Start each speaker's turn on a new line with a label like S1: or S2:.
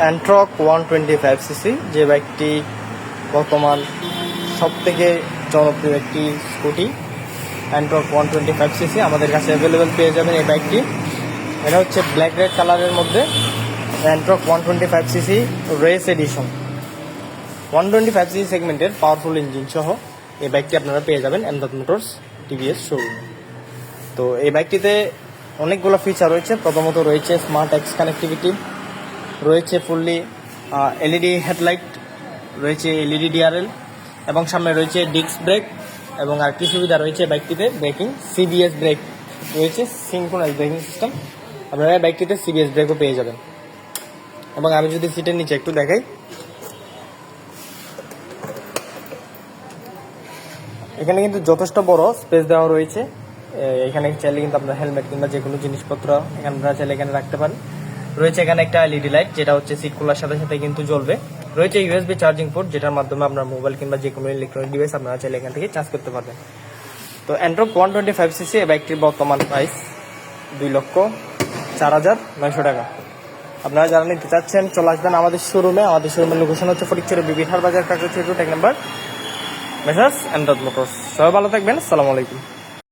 S1: Ntorq one twenty five CC যে বাইকটি বর্তমান সব থেকে জনপ্রিয় একটি scooty Ntorq one twenty five CC আমাদের কাছে অ্যাভেলেবেল পেয়ে যাবেন এই বাইকটি। এটা হচ্ছে ব্ল্যাক রেড কালারের মধ্যে Ntorq one twenty five CC race edition one twenty five CC সেগমেন্টের পাওয়ারফুল ইঞ্জিন সহ এই বাইকটি আপনারা পেয়ে যাবেন এমদাদ মোটরস টিভিএস শোরুমে তো এই বাইকটিতে অনেকগুলো ফিচার রয়েছে। প্রথমত রয়েছে স্মার্ট এক্স কানেক্টিভিটি রয়েছে fully L E D headlight রয়েছে L E D D R L এবং সামনে রয়েছে ডিস্ক ব্রেক এবং আর কি সুবিধা রয়েছে বাইকটিতে ব্রেকিং সিবিএস ব্রেক রয়েছে সিঙ্ক্রোনাইজ ব্রেকিং সিস্টেম আপনারা বাইকটিতে সিবিএস ব্রেকও পেয়ে যাবেন। এবং আমি যদি সিটের নিচে একটু দেখাই। এখানে কিন্তু যথেষ্ট বড় স্পেস দেওয়া রয়েছে। এখানে চাইলে কিন্তু আপনার হেলমেট কিংবা যে কোনো জিনিসপত্র এখানে চাইলে এখানে রাখতে পারেন। রয়েছে এখানে একটা এলইডি লাইট যেটা হচ্ছে সিট খোলার সাথে সাথে কিন্তু জ্বলবে। রয়েছে ইউএসবি চার্জিং পোর্ট যেটার মাধ্যমে আপনার মোবাইল কিংবা যে কোনো ইলেকট্রনিক ডিভাইস আপনারা চাইলে এখান থেকে চার্জ করতে পারবেন। তো Android one twenty five CC এই বাইকটির বর্তমান প্রাইস দুই লক্ষ চার হাজার নয়শো টাকা। আপনারা যারা নিতে চাচ্ছেন, চলে আসবেন আমাদের শোরুমে আমাদের শোরুমের লোকেশন হচ্ছে ফটিকচুরি বিবিধার বাজার কাকু ছোট টেক নাম্বার। মেসার্স অ্যান্ড্রয়েড মোটরস সবাই ভালো থাকবেন। আসসালামু আলাইকুম।